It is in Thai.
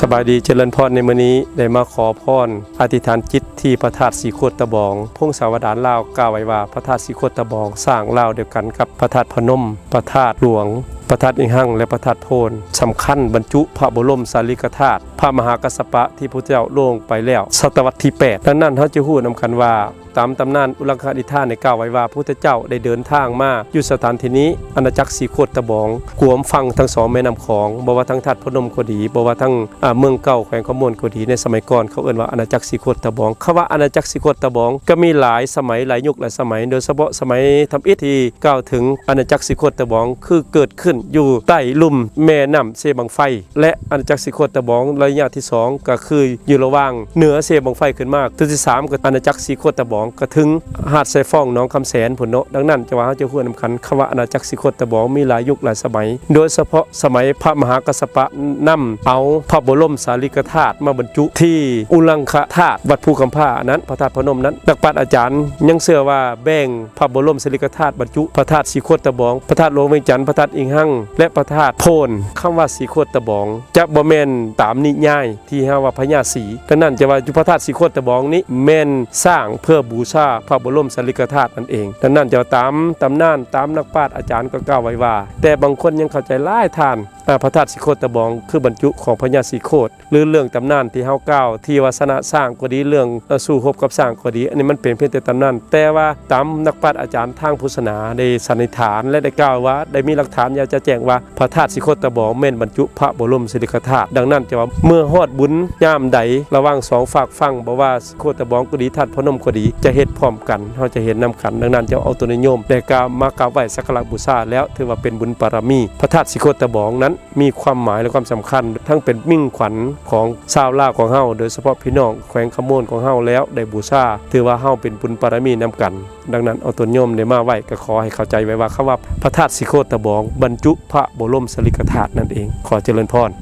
สบายดีเจริญพรในมื้อนี้ได้มาขอพรอธิษฐานจิตที่พระธาตุสีโคตตะบอง พงศาวดารลาวกล่าวไว้ว่าพระธาตุสีโคตตะบอง สร้างลาวเดียวกันกับพระธาตุพนมพระธาตุหลวง พระธาตุอิงหังและพระธาตุโพนสำคัญบรรจุพระบรมสารีริกธาตุพระมหากัสสปะที่พระเจ้าลงไปแล้ว ศตวรรษที่ 8 ดังนั้นเขาจะฮู้นำกันว่า ตามตำนานอุลังคาดิธานในกล่าวไว้ว่าพระพุทธเจ้าได้เดินทางมาอยู่สถานที่นี้อาณาจักรสีโคตตะบองกวมฟังทั้งสองแม่น้ำของบ่ว่าทั้งทัดพนมก็ดีบ่ว่าทั้งเมืองเก่าแขวงขมวนก็ดีในสมัยก่อนเขาเอ่นว่าอาณาจักรสีโคตตะบองคำว่าอาณาจักรสีโคตตะบอง ก็มีหลายสมัยหลายยุคหลายสมัย โดยเฉพาะสมัยทำอิฐที่กล่าวถึงอาณาจักรสีโคตตะบองคือเกิดขึ้นอยู่ใต้ลุ่มแม่น้ำเซบังไฟ และอาณาจักรสีโคตตะบองระยะที่สองก็คืออยู่ระหว่างเหนือเซบังไฟขึ้นมากตัวที่สามก็อาณาจักรสีโคตตะบองก็ถึงหาดไซฟ้องน้องคำแสนผลเนาะดังนั้นจะว่าเขาจะควรนำคันคำว่าอาณาจักรสิโคตตะบองมีหลายยุคหลายสมัย โดยเฉพาะสมัยพระมหากัสสปะนำเอาพระบรมสารีริกธาตุมาบรรจุที่อุลังคธาตุวัดภูคำผ้านั้นพระธาตุพนมนั้นนักปราชญ์อาจารย์ยังเชื่อว่าแบ่งพระบรมสารีริกธาตุบรรจุพระธาตุสีโคตตะบอง พระธาตุหลวงเวียงจันทร์พระธาตุอิงหังและพระธาตุโพนคำว่าสีโคตตะบอง จะบ่แม่นตามนิยายที่เฮาว่าพญาสีดังนั้นจะว่าจุพระธาตุสีโคตตะบองนี้แม่นสร้างเพื่อบูชาพระบรมสารีริกธาตุนั่นเองดังนั้นจะตามตำนานตามนักปราชญ์อาจารย์ก็กล่าวไว้ว่า แต่บางคนยังเข้าใจล่ายทาน พระธาตุสีโคตตะบองคือบรรจุของพญาสีโคตหรือเรื่องตำนานที่เฮาเกล่าที่วาสนาสร้างก็ดีเรื่องสู้รบกับสร้างก็ดี อันนี้มันเป็นเพียงแต่ตำนานแต่ว่าตามนักปราชญ์อาจารย์ทางพุทธศาสนาได้สันนิษฐานและได้กล่าวว่า ได้มีหลักฐานอยากจะแจ้งว่าพระธาตุสีโคตตะบองแม่นบรรจุพระบรมสารีริกธาตุดังนั้นจะว่าเมื่อฮอดบุญย่ามใดระว่างสองฝากฟังบ่ว่าสีโคตตะบองก็ดีธาตุพนมก็ดีจะเฮ็ดพร้อมกันเฮาจะเห็นนํกัน ดังนั้นจะเอาตัวนิยมและกามากราบไหว้สักการะบูชาแล้วถือว่าเป็นบุญบารมี พระธาตุสีโคตตะบองนั้นมีความหมายและความสำคัญ ทั้งเป็นมิ่งขวัญของชาวลาวของเฮาโดยเฉพาะพี่น้องแขวงขมวนของเฮาแล้วได้บูชาถือว่าเฮาเป็นบุญปารมีนํกัน ดังนั้นเอาตัวโยมได้มาไหว้ก็ขอให้เข้าใจไว้ว่าคำว่าพระธาตุสิโคตะบอง บรรจุพระบรมสลิกธาตุนั่นเอง ขอเจริญพร